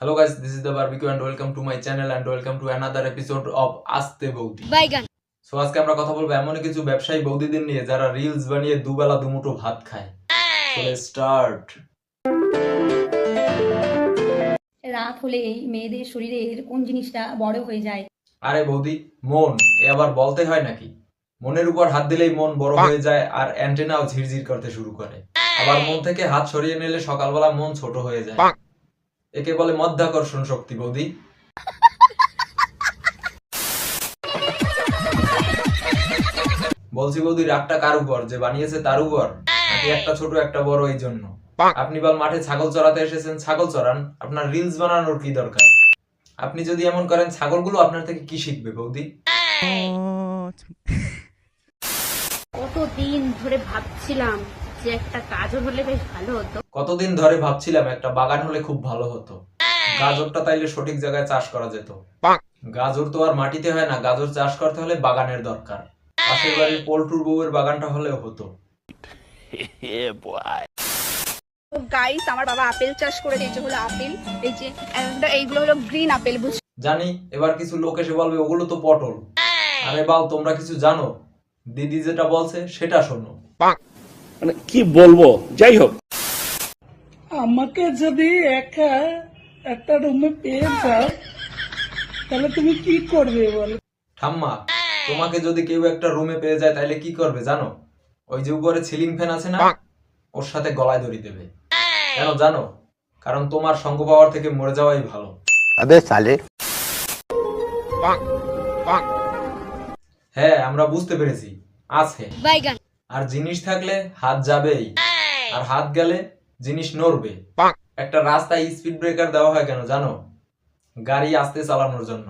Hello guys, this is the barbecue and welcome to my channel and welcome to another episode of আস্তে বৌদি বাইগান so আজকে আমরা কথা বলব এমন কিছু ব্যবসায়ী বৌদিদের নিয়ে যারা রিলস বানিয়ে দুবেলা দুমুঠো ভাত খায়। স্টার্ট রাত হলে মেয়েদের শরীরের কোন জিনিসটা বড় হয়ে যায়? আরে বৌদি মন এ আবার বলতে হয় নাকি? মনের উপর হাত দিলেই মন বড় হয়ে যায় আর অ্যান্টেনাও ঝিরঝির করতে শুরু করে। আবার মন থেকে হাত সরিয়ে নিলে সকালবেলা মন ছোট হয়ে যায়। একে বলে মধ্যাকর্ষণ শক্তি বৌদি। বলছি বৌদি রাগটা কার উপর? যে বানিয়েছে তার উপর? নাকি একটা ছোট একটা বড় এই জন্য? আপনি বল মাঠে ছাগল চড়াতে এসেছেন ছাগল চড়ান। আপনার রিলস বানানোর কি দরকার? আপনি যদি এমন করেন ছাগলগুলো আপনার থেকে কি শিখবে বৌদি? কতদিন ধরে ভাবছিলাম যে একটা কাজও হলে বেশ ভালো হতো। কতদিন ধরে ভাবছিলাম একটা বাগান হলে খুব ভালো হতো। গাজরটা তাইলে সঠিক জায়গায় চাষ করা যেত। গাজর তো আর মাটিতে হয় না গাজর চাষ করতে হলে বাগানের দরকার। পাশের বাড়ির পোল্ট্রুর বউয়ের বাগানটা হলেও হতো। গাইস আমার বাবা আপেল চাষ করেছে এই যে হলো আপেল এই যে এইগুলো হলো গ্রিন আপেল বুঝ জানি এবার কিছু লোক এসে বলবে ওগুলো তো পটল। আরে বাল তোমরা কিছু জানো? দিদি যেটা বলছে সেটা শোনো। মানে কি বলব? যাই হোক। আমাকে যদি একা একটা রুমে পেয়ে যাও তাহলে তুমি কি করবে বল? ঠাম্মা তোমাকে যদি কেউ একটা রুমে পেয়ে যায় তাহলে কি করবে জানো? ওই যে উপরে সিলিং ফ্যান আছে না ওর সাথে গলায় দড়ি দেবে। কেন জানো? কারণ তোমার সঙ্গ পাওয়ার থেকে মরে যাওয়াই ভালো। আবে সালে। হ্যাঁ আমরা বুঝতে পেরেছি। আছে। বাইগান। আর জিনিস থাকলে হাত যাবেই। আর হাত গেলে জিনিস নড়বে। একটা রাস্তায় স্পিড ব্রেকার দেওয়া হয় কেন জানো? গাড়ি আসতে চালানোর জন্য।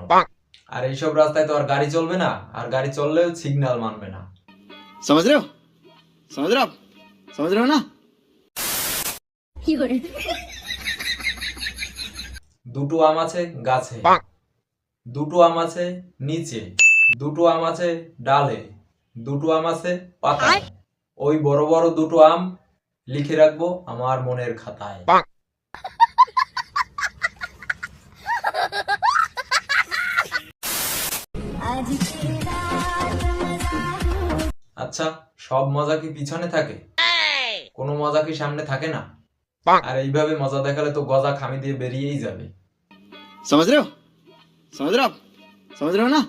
আর এইসব রাস্তায় তো আর গাড়ি চলবে না আর গাড়ি চললেও সিগন্যাল মানবে না। সমঝ রে সমঝ রে সমঝ রে না। দুটো আম আছে গাছে। দুটো আম আছে নিচে। দুটো আম আছে ডালে। দুটো আম আছে পাতায় ওই বড় বড় দুটো আম লিখে রাখব আমার মনের খাতায়। আচ্ছা সব মজা কি পিছনে থাকে? কোনো মজা কি সামনে থাকে না? আর এইভাবে মজা দেখালে তো গজা খামি দিয়ে বেরিয়েই যাবে। সমাজ রেও সমাজ রেও সমাজ রেও না।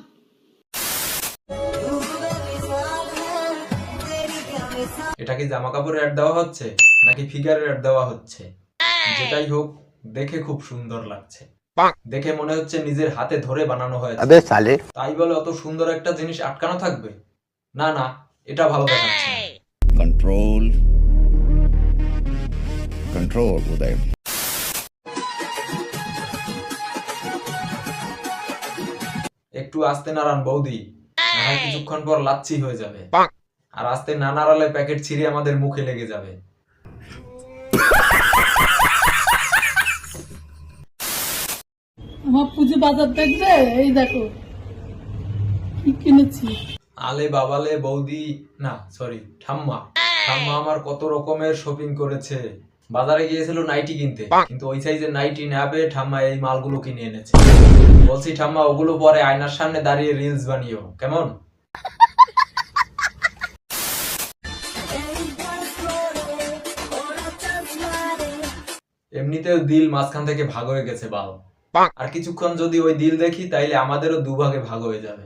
এটা কি জামা কাপড়ের অ্যাড দেওয়া হচ্ছে? নাকি ফিগারের অ্যাড দেওয়া হচ্ছে? যেটাই হোক দেখে খুব সুন্দর লাগছে। দেখে মনে হচ্ছে নিজের হাতে ধরে বানানো হয়েছে। তাই বলে অত সুন্দর একটা জিনিস আটকানো থাকবে? না না এটা ভালো দেখাচ্ছে কন্ট্রোল কন্ট্রোল উদয়। একটু আসতে নারান বৌদি কিছুক্ষণ পর লাচ্ছি হয়ে যাবে। আর আস্তে না নাড়ালে প্যাকেট ছিঁড়ে আমাদের মুখে লেগে যাবে। আমার পুজো বাজার দেখবে? এই দেখো। কি কিনেছি? আলে বাবালে বৌদি না সরি ঠাম্মা। ঠাম্মা আমার কত রকমের শপিং করেছে। বাজারে গিয়েছিল নাইটি কিনতে কিন্তু ওই সাইজের নাইটি না পেয়ে ঠাম্মা এই মালগুলো কিনে এনেছে। বলছি ঠাম্মা ওগুলো পরে আয়নার সামনে দাঁড়িয়ে রিলস বানিও কেমন? এমনিতেও দিল মাঝখান থেকে ভাগ হয়ে গেছে বাল আর কিছুক্ষণ যদি ওই দিল দেখি তাইলে আমাদেরও দুভাগে ভাগ হয়ে যাবে।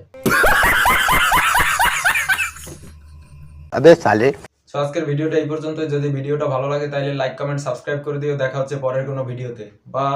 আবে সালে। সো আজকের ভিডিওটা এই পর্যন্ত যদি ভিডিওটা ভালো লাগে তাহলে লাইক কমেন্ট সাবস্ক্রাইব করে দিও। দেখা হচ্ছে পরের কোনো ভিডিওতে। বা